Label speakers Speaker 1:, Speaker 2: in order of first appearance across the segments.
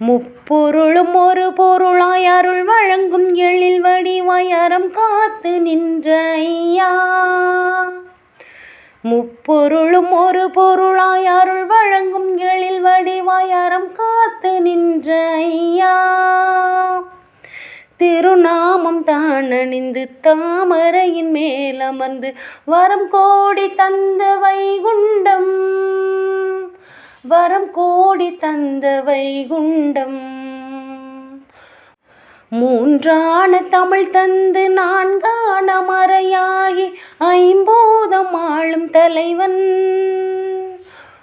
Speaker 1: முப்பொருளும் ஒரு பொருளாய் அருள் வழங்கும் எழில் வடிவாய் அறம் காத்து நின்ற ஐயா முப்பொருளும் ஒரு பொருளாய் அருள் வழங்கும் எழில் வடிவாய் அறம் காத்து நின்ற ஐயா திருநாமம் தான் அணிந்து தாமரையின் மேலமர்ந்து வரம் கோடி தந்த வைகுண்டம். வரம் கோடி தந்த வைகுண்டம் மூன்றான தமிழ் தந்து நான்கான மறையாகி ஐம்போதம் ஆளும் தலைவன்.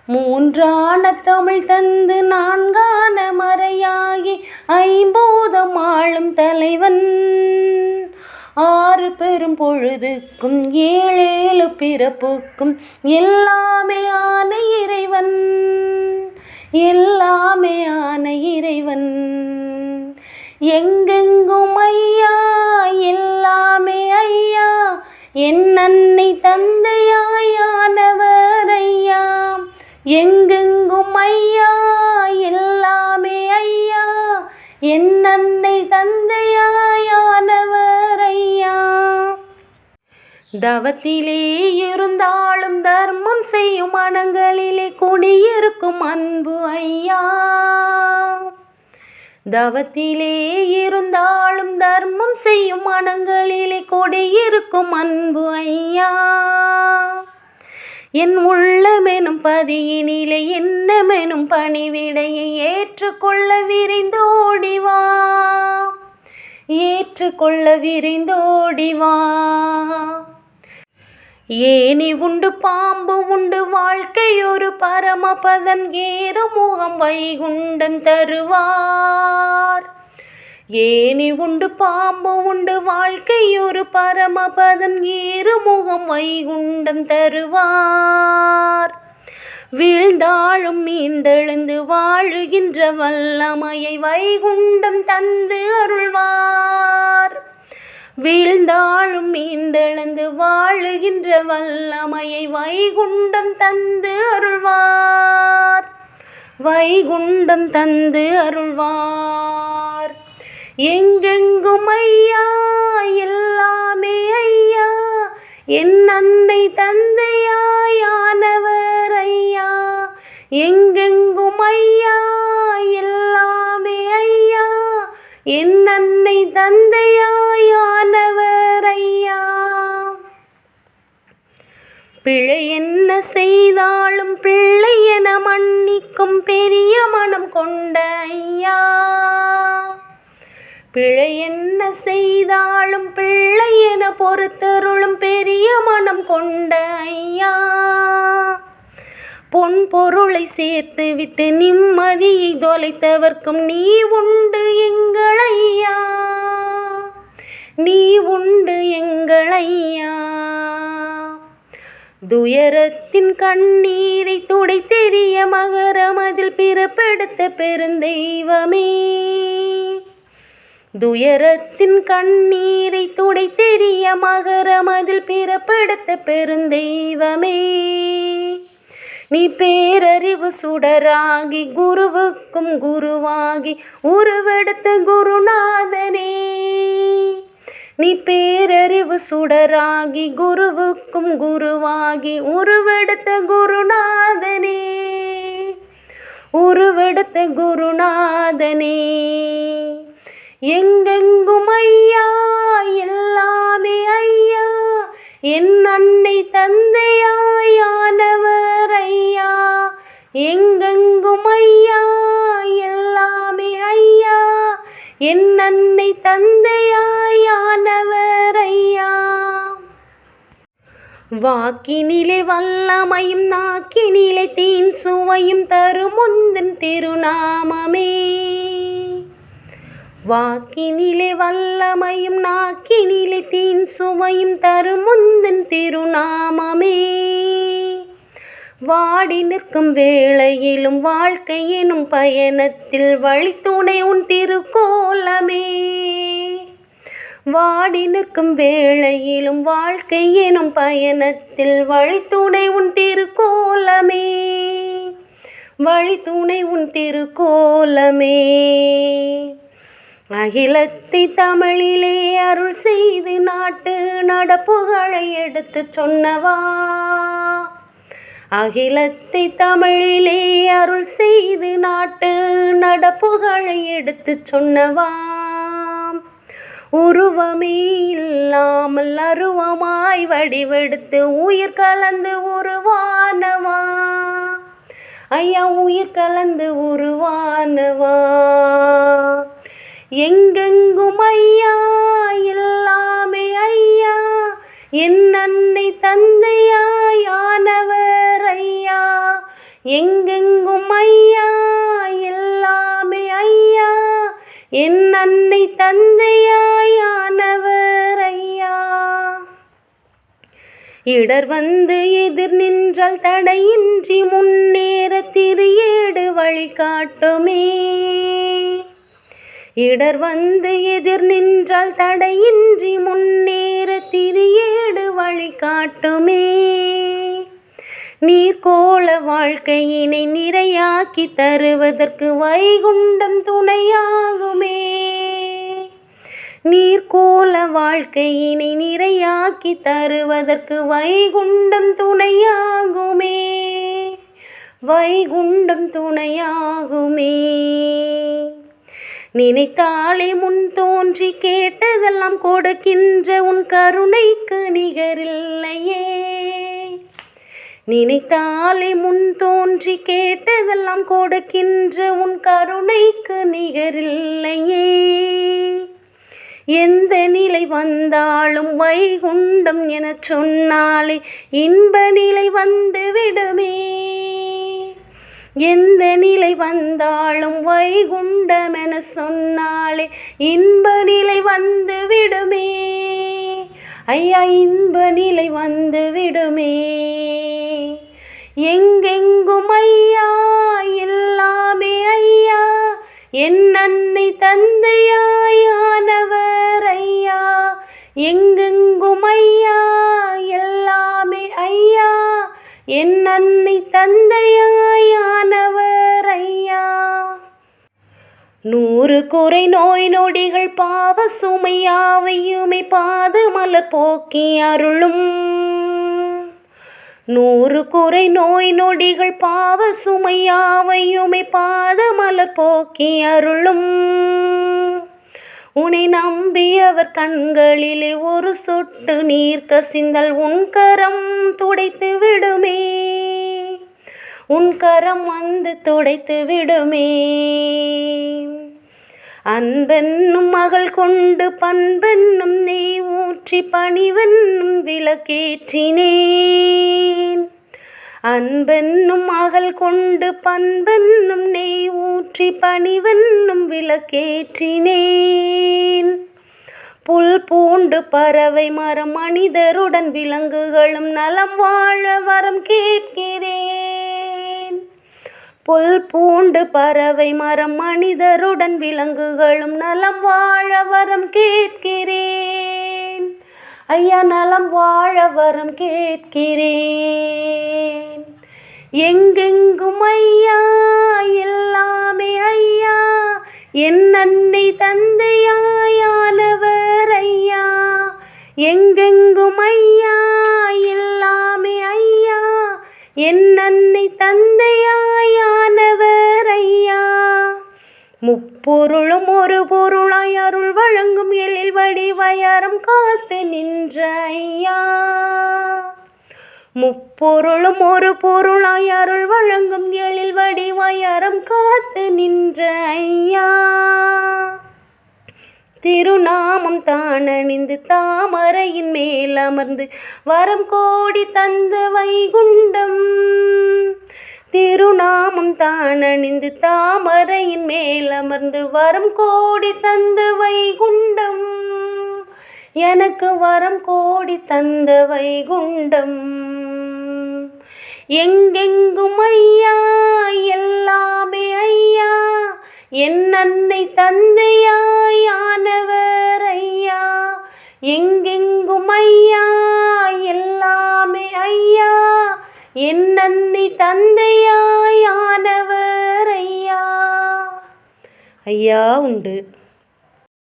Speaker 1: மூன்றான தமிழ் தந்து நான்கான மறையாகி ஐம்போதம் ஆளும் தலைவன். ஆறு பெரும் பொழுதுக்கும் ஏழேழு பிறப்புக்கும் எல்லாமே ஆனே எல்லாமே ஆன இறைவன். எங்கெங்கும் ஐயா எல்லாமே ஐயா என் அன்னை தந்தையாயானவர் ஐயா. எங்கெங்கும் ஐயா எல்லாமே ஐயா என் அன்னை தந்தையாயானவர் தவத்திலே இருந்தாலும் தர்மம் செய்யும் மனங்களிலே குடியிருக்கும் அன்பு ஐயா. தவத்திலே இருந்தாலும் தர்மம் செய்யும் மனங்களிலே கொடியிருக்கும் அன்பு ஐயா. என் உள்ளமெனும் பதியினிலே என்னமெனும் பணிவிடையை ஏற்றுக்கொள்ள விரைந்தோடிவா ஏற்றுக்கொள்ள விரைந்தோடிவா ஏனி உண்டு பாம்பு உண்டு வாழ்க்கை ஒரு பரமபதம் ஏறுமுகம் வைகுண்டம் தருவார். ஏனி உண்டு பாம்பு உண்டு வாழ்க்கை ஒரு பரமபதம் ஏறுமுகம் வைகுண்டம் தருவார். வீழ்ந்தாழும் மீண்டெழுந்து வாழுகின்ற வல்லமையை வைகுண்டம் தந்து அருள்வார். வீழ்ந்தாழும் மீண்டெழுந்து வாழுகின்ற வல்லமையை வைகுண்டம் தந்து அருள்வார். வைகுண்டம் தந்து அருள்வார். எங்கெங்கும் ஐயா எல்லாமே ஐயா என் அன்னை தந்தையாயானவர் ஐயா. எங்கெங்கும் ஐயா எல்லாமே ஐயா என் அன்னை தந்தையாயானவர் பிழை என்ன செய்தாலும் பிள்ளை என மன்னிக்கும் பெரிய மனம் கொண்ட ஐயா. பிழை என்ன செய்தாலும் பிள்ளை என பொறுத்தருளும் பெரிய மனம் கொண்ட ஐயா. பொன் பொருளை சேர்த்து விட்டு நிம்மதியை தொலைத்தவர்க்கும் நீ உண்டு எங்கள் ஐயா. நீ உண்டு எங்கள் ஐயா. துயரத்தின் கண்ணீரை துடை தெரிய மகரம் அதில் பிறப்பெடுத்த பெருந்தெய்வமே. துயரத்தின் கண்ணீரை துடை தெரிய மகரம் அதில் பிறப்பெடுத்த பெருந்தெய்வமே. நீ பேரறிவு சுடராகி குருவுக்கும் குருவாகி உருவெடுத்த குருநாதனே. நீ பேரறிவு சுடராகி குருவுக்கும் குருவாகி உருவெடுத்த குருநாதனே. உருவெடுத்த குருநாதனே. எங்கெங்கும் ஐயா எல்லாமே ஐயா. என் அன்னை தந்தையாயானவர் ஐயா. எங்க என் அன்னை தந்தையாயானவர் ஐயா வாக்கினிலே வல்லமையும் நாக்கினிலே தீன் சுவையும் தரும் தருமுந்தன் திருநாமமே. வாக்கினிலே வல்லமையும் நாக்கினிலே தீன் சுவையும் தரும் தருமுந்தன் திருநாமமே. வாடி நிற்கும் வேளையிலும் வாழ்க்கை எனும் பயணத்தில் வழித்துணை உன் திருக்கோலமே. வாடி நிற்கும் வேளையிலும் வாழ்க்கை எனும் பயணத்தில் வழித்துணை உன் திருக்கோலமே. வழித்துணை உன் திருக்கோலமே. அகிலத்தை தமிழிலே அருள் செய்து நாட்டு நடப்புகளை எடுத்து சொன்னவா? அகிலத்தை தமிழிலே அருள் செய்து நாட்டு நடப்புகளை எடுத்துச் சொன்னவா உருவமே இல்லாமல் அருவமாய் வடிவெடுத்து உயிர் கலந்து உருவானவா? ஐயா உயிர் கலந்து உருவானவா? எங்கெங்கும் ஐயா எல்லாமே ஐயா என் அன்னை தந்தையாய் எங்கெங்கும் ஐயா எல்லாமே ஐயா. என் அன்னை தந்தையாயானவர் ஐயா. இடர் வந்து எதிர் நின்றால் தடையின்றி முன்னேற திரியேடு வழிகாட்டுமே இடர் வந்து எதிர் நின்றால் தடையின்றி முன்னேற திரியேடு வழிகாட்டுமே நீர்கோள வாழ்க்கையினை நிறையாக்கி தருவதற்கு வைகுண்டம் துணையாகுமே. நீர்கோள வாழ்க்கையினை நிறையாக்கி தருவதற்கு வைகுண்டம் துணையாகுமே. வைகுண்டம் துணையாகுமே. நினைத்தாலே முன் தோன்றி கேட்டதெல்லாம் கொடுக்கின்ற உன் கருணைக்கு நிகரில்லையே. நினைத்தாலே முன் தோன்றி கேட்டதெல்லாம் கொடுக்கின்ற உன் கருணைக்கு நிகரில்லையே. எந்த நிலை வந்தாலும் வைகுண்டம் எனச் சொன்னாலே இன்ப நிலை வந்து விடுமே எந்த நிலை வந்தாலும் வைகுண்டம் என சொன்னாலே இன்ப நிலை வந்து விடுமே ஐயா இன்ப நிலை வந்து விடுமே எங்கெங்கும் ஐயா எல்லாமே ஐயா. என் அன்னை தந்தையாயானவர் ஐயா. எங்கெங்கும் ஐயா எல்லாமே ஐயா. என் அன்னை தந்தையாயானவர் ஐயா. நூறு குறை நோய் நொடிகள் பாவ சுமையாவையுமை பாத மலர் போக்கி அருளும். நூறு குறை நோய் நொடிகள் பாவ சுமையாவையுமை பாத மலர் போக்கி அருளும். உன்னை நம்பியவர் கண்களிலே ஒரு சொட்டு நீர் கசிந்தல் உன் கரம் துடைத்து விடுமே. உன் கரம் வந்து துடைத்து விடுமே. அன்பென்னும் மகள் கொண்டு பண்பென்னும் நெய் ஊற்றி பணிவென்னும் விளக்கேற்றினேன். அன்பென்னும் மகள் கொண்டு பண்பென்னும் நெய் ஊற்றி பணிவென்னும் விளக்கேற்றினேன். புல் பூண்டு பறவை மரம் மனிதருடன் விலங்குகளும் நலம் வாழ வரம் கேட்கிறேன். புல் பூண்டு பறவை மரம் மனிதருடன் விலங்குகளும் நலம் வாழ வரம் கேட்கிறேன். ஐயா நலம் வாழ வரம் கேட்கிறேன். எங்கெங்கும் ஐயா எல்லாமே ஐயா. என் அன்னை தந்தையாயானவர் ஐயா. எங்கெங்கும் ஐயா எல்லாமே ஐயா. என் அன்னை தந்தை முப்பொருளும் ஒரு பொருளாய் அருள் வழங்கும் எழில் வடிவயரம் காத்து நின்ற ஐயா முப்பொருளும் ஒரு பொருளாய் அருள் வழங்கும் எழில் வடிவயரம் காத்து நின்ற ஐயா திருநாமம் தானணிந்து தாமரையின் மேல் அமர்ந்து வரம் கோடி தந்த வைகுண்டம். தான் தானணிந்து தாமரையின் மேல் அமர்ந்து வரம் கோடி தந்த வைகுண்டம். எனக்கு வரம் கோடி தந்த வைகுண்டம். எங்கெங்கும் ஐயா எல்லாமே ஐயா என் அன்னை தந்தையாயானவர் ஐயா. எங்கெங்கும் என் நன்னி தந்தையாய் ஐயா. ஐயா உண்டு.